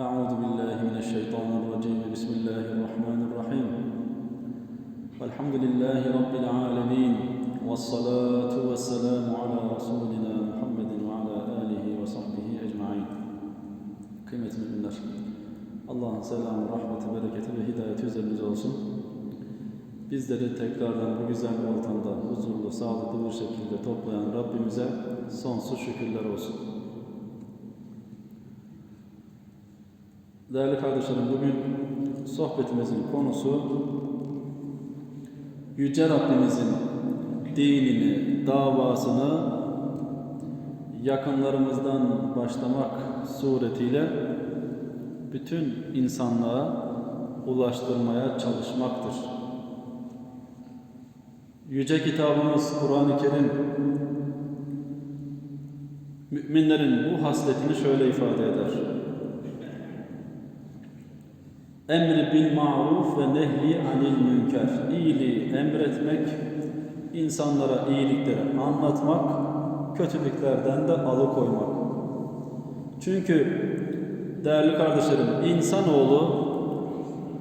أعوذ بالله من الشيطان الرجيم بسم الله الرحمن الرحيم الحمد لله رب العالمين والصلاة والسلام على رسولنا محمد وعلى آله وصحبه أجمعين Kıymetli müminler, Allah'ın selamı, rahmeti, bereketi ve hidayeti üzerinize olsun. Bizleri tekrardan bu güzel ortamda huzurlu, sağlıklı bir şekilde toplayan Rabbimize sonsuz şükürler olsun. Değerli kardeşlerim, bugün sohbetimizin konusu Yüce Rabbimizin dinini, davasını yakınlarımızdan başlamak suretiyle bütün insanlığa ulaştırmaya çalışmaktır. Yüce kitabımız Kur'an-ı Kerim müminlerin bu hasletini şöyle ifade eder. Emri bil ma'ruf ve nehyi anil münker. İyiliği emretmek, insanlara iyilikleri anlatmak, kötülüklerden de alıkoymak. Çünkü değerli kardeşlerim, insanoğlu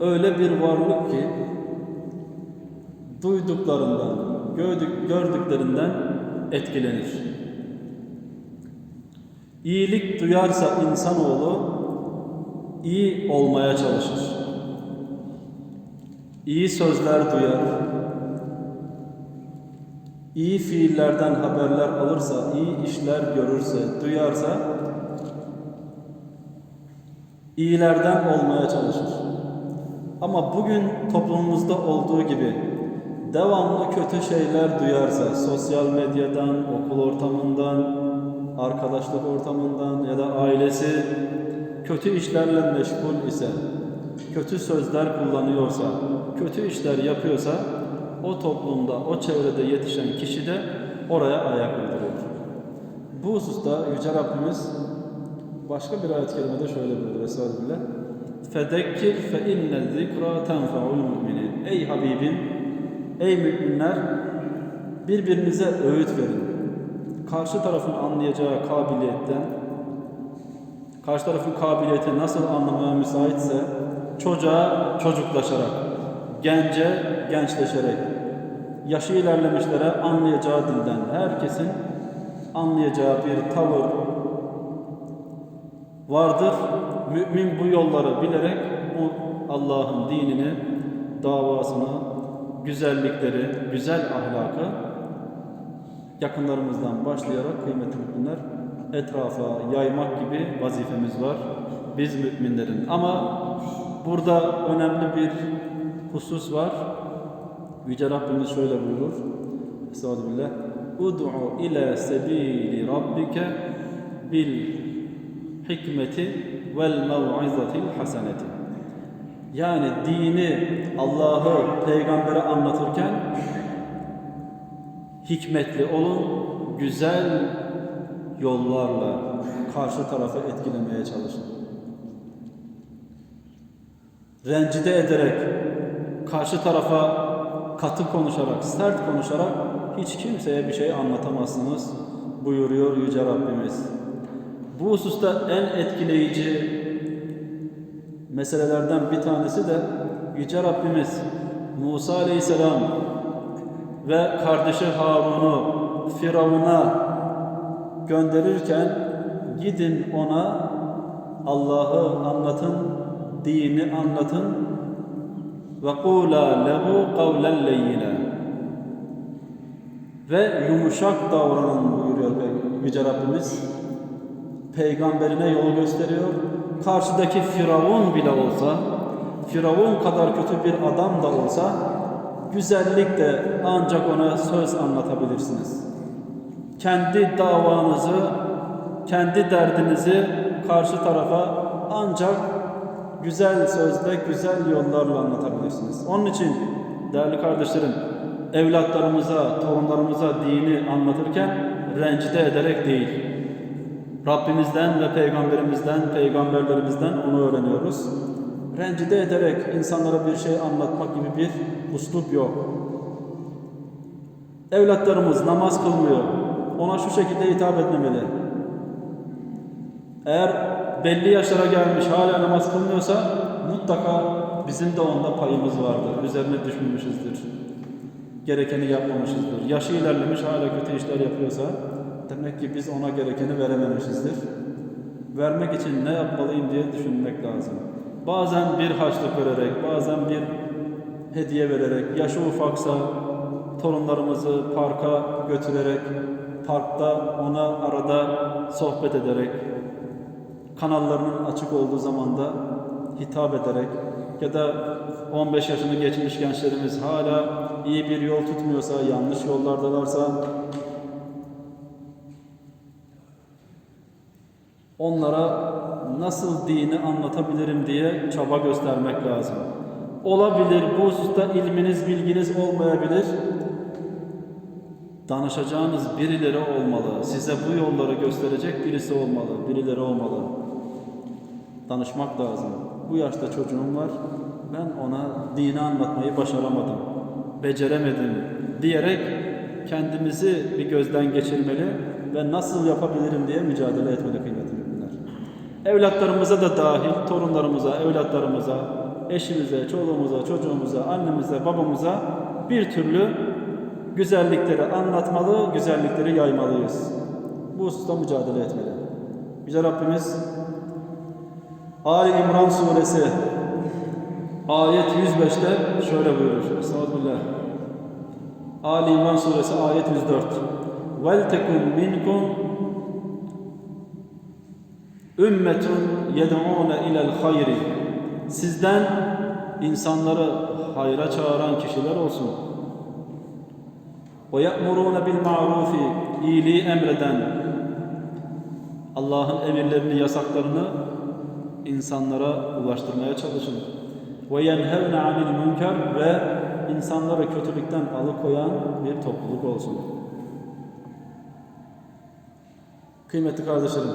öyle bir varlık ki duyduklarından, gördük, gördüklerinden etkilenir. İyilik duyarsa insanoğlu iyi olmaya çalışır. İyi sözler duyar. İyi fiillerden haberler alırsa, iyi işler görürse, duyarsa iyilerden olmaya çalışır. Ama bugün toplumumuzda olduğu gibi devamlı kötü şeyler duyarsa, sosyal medyadan, okul ortamından, arkadaşlık ortamından ya da ailesi kötü işlerle meşgul ise, kötü sözler kullanıyorsa, kötü işler yapıyorsa o toplumda, o çevrede yetişen kişi de oraya ayak uyduruyor. Bu hususta Yüce Rabbimiz başka bir ayet-i kerimede şöyle buyuruyor Estağfirullah. Fe inne zikra tenfa'ul müminin. Ey Habibim, ey müminler birbirinize öğüt verin. Karşı tarafın anlayacağı kabiliyetten, karşı tarafın kabiliyeti nasıl anlamaya müsaitse çocuğa çocuklaşarak, gence gençleşerek, yaşı ilerlemişlere anlayacağı dilden herkesin anlayacağı bir tavır vardır. Mümin bu yolları bilerek bu Allah'ın dinini, davasını, güzellikleri, güzel ahlakı yakınlarımızdan başlayarak kıymetli müminler etrafa yaymak gibi vazifemiz var biz müminlerin. Ama burada önemli bir husus var. Yüce Rabbimiz şöyle buyurur. Estağfirullah. Ud'u ila sebili rabbike bil hikmeti vel mev'izatil haseneti. Yani dini, Allah'ı peygambere anlatırken hikmetli olun, güzel yollarla karşı tarafı etkilemeye çalışın. Rencide ederek, karşı tarafa katı konuşarak, sert konuşarak hiç kimseye bir şey anlatamazsınız buyuruyor Yüce Rabbimiz. Bu hususta en etkileyici meselelerden bir tanesi de Yüce Rabbimiz Musa Aleyhisselam ve kardeşi Harun'u Firavun'a gönderirken gidin ona Allah'ı anlatın, dini anlatın ve kula lehu kavlen leyyina ve yumuşak davranın buyuruyor Yüce Rabbimiz. Peygamberine yol gösteriyor. Karşıdaki Firavun bile olsa, Firavun kadar kötü bir adam da olsa güzellik de ancak ona söz anlatabilirsiniz. Kendi davanızı, kendi derdinizi karşı tarafa ancak güzel sözle, güzel yollarla anlatabilirsiniz. Onun için değerli kardeşlerim, evlatlarımıza, torunlarımıza dini anlatırken rencide ederek değil, Rabbimizden ve Peygamberimizden, peygamberlerimizden onu öğreniyoruz. Rencide ederek insanlara bir şey anlatmak gibi bir uslup yok. Evlatlarımız namaz kılmıyor. Ona şu şekilde hitap etmemeli. Eğer belli yaşlara gelmiş hala namaz kılmıyorsa mutlaka bizim de onda payımız vardır. Üzerine düşmemişizdir. Gerekeni yapmamışızdır. Yaşı ilerlemiş hala kötü işler yapıyorsa demek ki biz ona gerekeni verememişizdir. Vermek için ne yapmalıyım diye düşünmek lazım. Bazen bir harçlık vererek, bazen bir hediye vererek, yaşı ufaksa torunlarımızı parka götürerek, parkta ona arada sohbet ederek, kanallarının açık olduğu zaman da hitap ederek ya da 15 yaşını geçmiş gençlerimiz hala iyi bir yol tutmuyorsa, yanlış yollardalarsa onlara nasıl dini anlatabilirim diye çaba göstermek lazım. Olabilir bu hususta ilminiz, bilginiz olmayabilir. Danışacağınız birileri olmalı. Size bu yolları gösterecek birisi olmalı, birileri olmalı. Danışmak lazım. Bu yaşta çocuğum var. Ben ona dini anlatmayı başaramadım. Beceremedim diyerek kendimizi bir gözden geçirmeli ve nasıl yapabilirim diye mücadele etmeli kıymetli müminler. Evlatlarımıza da dahil, torunlarımıza, evlatlarımıza, eşimize, çoluğumuza, çocuğumuza, annemize, babamıza bir türlü güzellikleri anlatmalı, güzellikleri yaymalıyız. Bu hususta mücadele etmeli. Yüce Rabbimiz Ali İmran Suresi ayet 105'te şöyle buyurur. Estağfirullah. Ali İmran Suresi ayet 104. Vel tekun minkum ümmetun yed'ûne ilel hayri. Sizden insanları hayra çağıran kişiler olsun ve ye'murûne bil iyiliği emreden Allah'ın emirlerini, yasaklarını insanlara ulaştırmaya çalışın. Ve yenhevne anil münker ve insanları kötülükten alıkoyan bir topluluk olsun. Kıymetli kardeşlerim,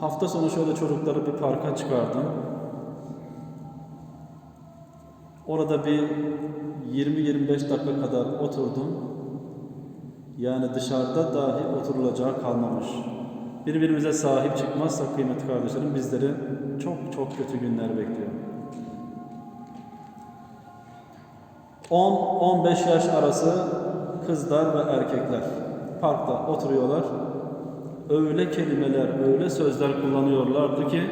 hafta sonu şöyle çocukları bir parka çıkardım. Orada bir 20-25 dakika kadar oturdum. Yani dışarıda dahi oturulacağı kalmamış. Birbirimize sahip çıkmazsak kıymetli kardeşlerim bizleri çok çok kötü günler bekliyor. 10-15 yaş arası kızlar ve erkekler parkta oturuyorlar. Öyle kelimeler, öyle sözler kullanıyorlardı ki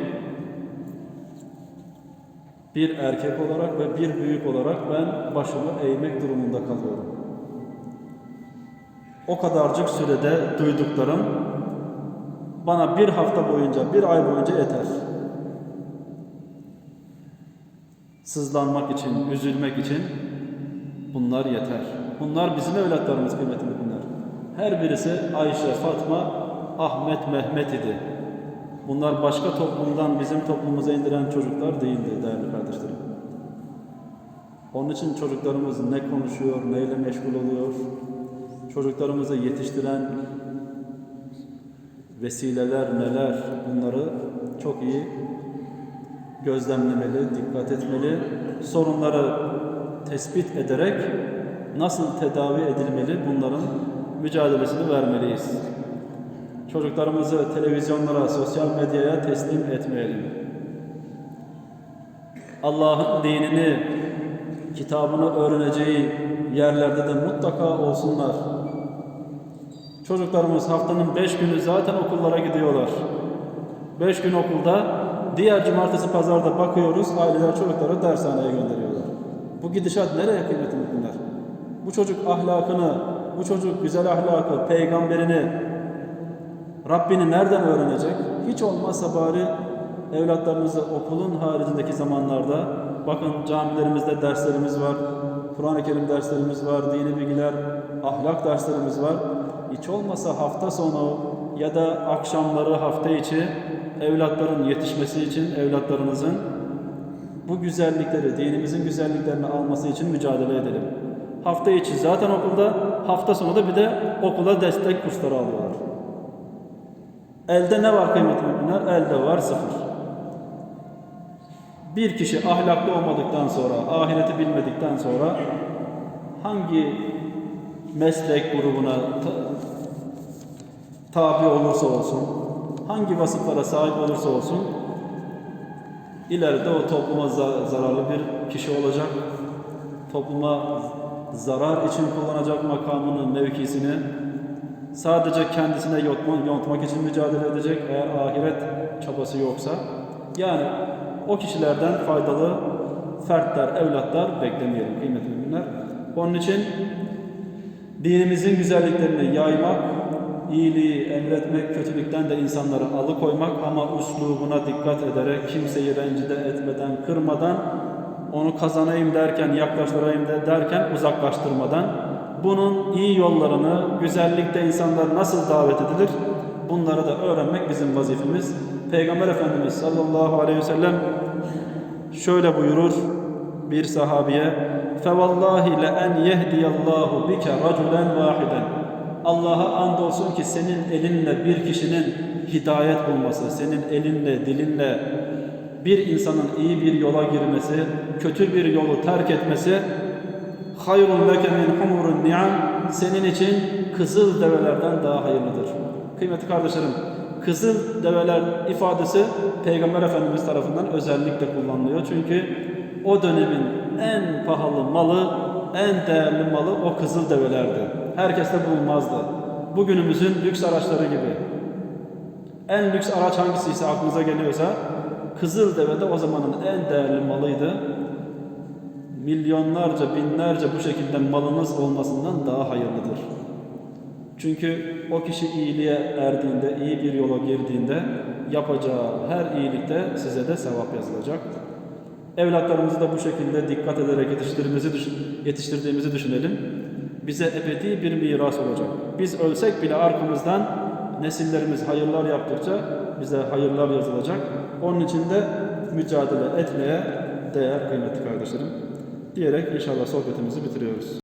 bir erkek olarak ve bir büyük olarak ben başımı eğmek durumunda kalıyorum. O kadarcık sürede duyduklarım bana bir hafta boyunca, bir ay boyunca yeter. Sızlanmak için, üzülmek için bunlar yeter. Bunlar bizim evlatlarımız kıymetli bunlar. Her birisi Ayşe, Fatma, Ahmet, Mehmet idi. Bunlar başka toplumdan bizim toplumumuza indiren çocuklar değildi değerli kardeşlerim. Onun için çocuklarımız ne konuşuyor, neyle meşgul oluyor, çocuklarımızı yetiştiren vesileler neler bunları çok iyi gözlemlemeli, dikkat etmeli, sorunları tespit ederek nasıl tedavi edilmeli bunların mücadelesini vermeliyiz. Çocuklarımızı televizyonlara, sosyal medyaya teslim etmeyelim. Allah'ın dinini, kitabını öğreneceği yerlerde de mutlaka olsunlar. Çocuklarımız haftanın beş günü zaten okullara gidiyorlar. Beş gün okulda, diğer cumartesi pazarda bakıyoruz, aileler çocukları dershaneye gönderiyorlar. Bu gidişat nereye kıymetli bunlar? Bu çocuk ahlakını, bu çocuk güzel ahlakı, peygamberini, Rabbini nereden öğrenecek? Hiç olmazsa bari evlatlarımızı okulun haricindeki zamanlarda bakın camilerimizde derslerimiz var. Kur'an-ı Kerim derslerimiz var, dini bilgiler, ahlak derslerimiz var. Hiç olmasa hafta sonu ya da akşamları hafta içi evlatların yetişmesi için evlatlarınızın bu güzellikleri, dinimizin güzelliklerini alması için mücadele edelim. Hafta içi zaten okulda, hafta sonu da bir de okula destek kursları alıyorlar. Elde ne var kıymetli müminler? Elde var sıfır. Bir kişi ahlaklı olmadıktan sonra, ahireti bilmedikten sonra hangi meslek grubuna ta- tabi olursa olsun, hangi vasıflara sahip olursa olsun ileride o topluma za- zararlı bir kişi olacak. Topluma zarar için kullanacak makamını, mevkisini sadece kendisine yontmak, için mücadele edecek eğer ahiret çabası yoksa. Yani o kişilerden faydalı fertler, evlatlar beklemeyelim kıymetli müminler. Onun için dinimizin güzelliklerini yaymak, iyiliği emretmek, kötülükten de insanları alıkoymak ama üslubuna dikkat ederek kimseyi rencide etmeden, kırmadan, onu kazanayım derken, yaklaştırayım de derken uzaklaştırmadan bunun iyi yollarını, güzellikte insanlar nasıl davet edilir bunları da öğrenmek bizim vazifemiz. Peygamber Efendimiz sallallahu aleyhi ve sellem şöyle buyurur bir sahabiye فَوَاللّٰهِ لَاَنْ يَهْدِيَ اللّٰهُ بِكَ رَجُلًا وَاحِدًا Allah'a andolsun ki senin elinle bir kişinin hidayet bulması, senin elinle, dilinle bir insanın iyi bir yola girmesi, kötü bir yolu terk etmesi hayrun leke min humurun ni'am senin için kızıl develerden daha hayırlıdır. Kıymetli kardeşlerim, kızıl develer ifadesi Peygamber Efendimiz tarafından özellikle kullanılıyor. Çünkü o dönemin en pahalı malı, en değerli malı o kızıl develerdi. Herkeste bulunmazdı. Bugünümüzün lüks araçları gibi. En lüks araç hangisiyse aklınıza geliyorsa kızıl deve de o zamanın en değerli malıydı milyonlarca, binlerce bu şekilde malınız olmasından daha hayırlıdır. Çünkü o kişi iyiliğe erdiğinde, iyi bir yola girdiğinde yapacağı her iyilikte size de sevap yazılacak. Evlatlarımızı da bu şekilde dikkat ederek yetiştirdiğimizi, düşün- yetiştirdiğimizi düşünelim. Bize ebedi bir miras olacak. Biz ölsek bile arkamızdan nesillerimiz hayırlar yaptıkça bize hayırlar yazılacak. Onun için de mücadele etmeye değer kıymetli kardeşlerim. Diyerek inşallah sohbetimizi bitiriyoruz.